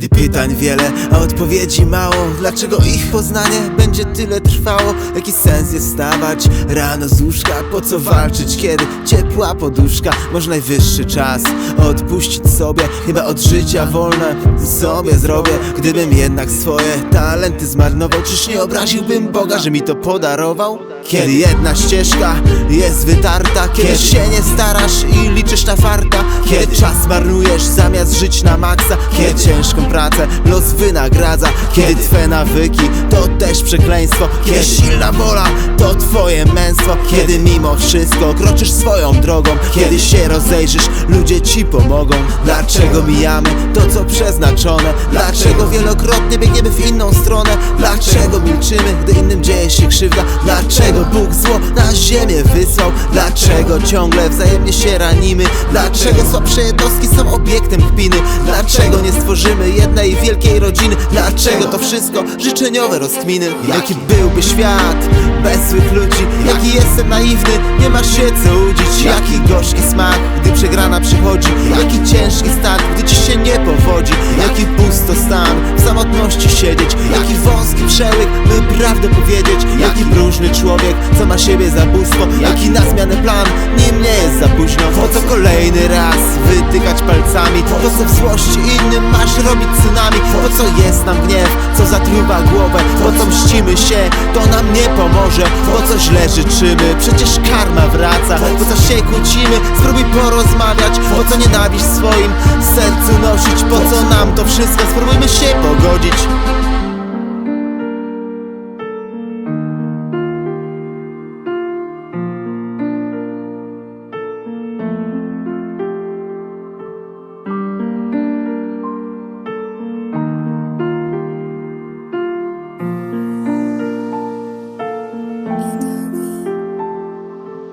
Kiedy pytań wiele, a odpowiedzi mało Dlaczego ich poznanie będzie tyle trwało? Jaki sens jest wstawać rano z łóżka? Po co walczyć, kiedy ciepła poduszka? Może najwyższy czas odpuścić sobie Chyba od życia wolne sobie zrobię Gdybym jednak swoje talenty zmarnował Czyż nie obraziłbym Boga, że mi to podarował? Kiedy jedna ścieżka jest wytarta Kiedy się nie starasz i liczysz na farta Kiedy czas marnujesz zamiast żyć na maksa Kiedy ciężką pracę los wynagradza Kiedy twe nawyki to też przekleństwo Kiedy silna wola to twoje męstwo Kiedy mimo wszystko kroczysz swoją drogą Kiedy się rozejrzysz, ludzie ci pomogą Dlaczego mijamy to co przeznaczone? Dlaczego wielokrotnie biegniemy w inną stronę? Dlaczego milczymy, gdy innym dzieje się krzywda? Dlaczego Bóg zło na ziemię wysłał? Dlaczego ciągle wzajemnie się ranimy? Dlaczego słabsze jednostki są obiektem kpiny? Dlaczego nie stworzymy jednej wielkiej rodziny? Dlaczego to wszystko życzeniowe rozkminy? Jaki byłby świat bez złych ludzi? Jaki jestem naiwny, nie ma się co łudzić. Jaki gorzki smak, gdy przegrana przychodzi. Jaki ciężki start, gdy ci się nie powodzi. Jaki pustostan, w samotności siedzieć. Jaki wąski przełyk, by prawdę powiedzieć. Jaki próżny człowiek, co ma siebie zabójstwo Jaki na zmianę plan, nim nie jest za późno Po co kolejny raz wytykać palcami? Po co w złości innym masz robić tsunami Po co jest nam gniew, co zatruwa głowę? Po co mścimy się, to nam nie pomoże? Po co źle życzymy, przecież karma wraca Po co się kłócimy, spróbuj porozmawiać Po co nienawiść w swoim sercu nosić? Po co nam to wszystko, spróbujmy się pogodzić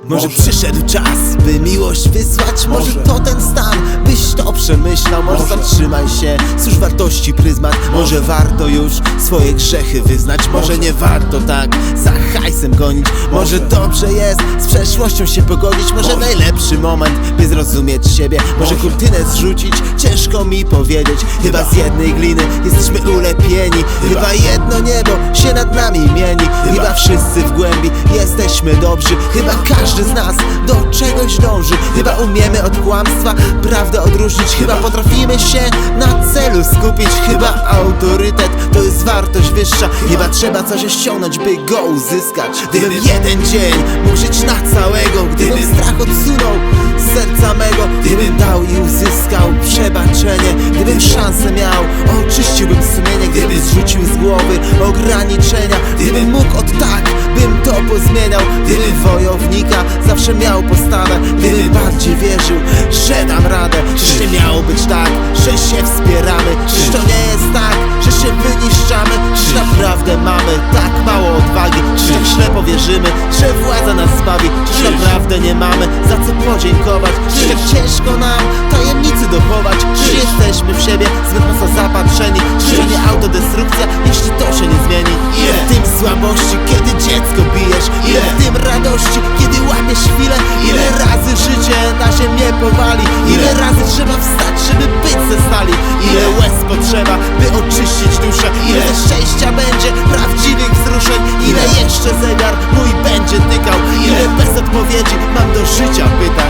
Może przyszedł czas, by miłość wysłać? Może to ten stan, byś to przemyślał Może zatrzymaj się, cóż wartości pryzmat? Może warto już swoje grzechy wyznać? Może nie warto tak za hajsem gonić? Może dobrze jest z przeszłością się pogodzić? Może najlepszy moment, by zrozumieć siebie? Może kurtynę zrzucić, ciężko mi powiedzieć. Chyba z jednej gliny jesteśmy ulepieni. Chyba. Jedno niebo się nad nami mieni. Chyba wszyscy w głębi jesteśmy dobrzy. Chyba każdy z nas do czegoś dąży. Chyba umiemy od kłamstwa prawdę odróżnić. Chyba potrafimy się na celu skupić. Chyba autorytet to jest wartość wyższa. Chyba trzeba coś osiągnąć, by go uzyskać. Gdybym jeden dzień mógł żyć na całego Gdybym strach odsunął z serca mego Gdybym dał i uzyskał przebaczenie. Gdybym szansę miał, oczyściłbym sumienie. Gdybym zrzucił z głowy ograniczenia. Gdybym mógł od tak, bym to pozmieniał Gdybym wojownika zawsze miał postawę Gdybym bardziej wierzył, że dam radę Czyż nie miało być tak, że się wspieramy Czyż to nie jest tak, że się wyniszczamy Czyż naprawdę mamy tak mało odwagi Czyż tak ślepo wierzymy, że władza nas zbawi Czyż naprawdę nie mamy za co podziękować Czyż tak ciężko nam tajemnicy dochować Czyż jesteśmy w siebie zbyt mocno zapatrzeni Czyż to nie autodestrukcja, dziecko bijesz? Ile w tym radości, kiedy łapiesz chwilę? Ile razy życie na ziemię powali? Ile razy trzeba wstać, żeby być ze stali? Ile łez potrzeba, by oczyścić duszę? Ile szczęścia będzie prawdziwych wzruszeń? Ile jeszcze zegar mój będzie tykał? Ile bez odpowiedzi mam do życia pytań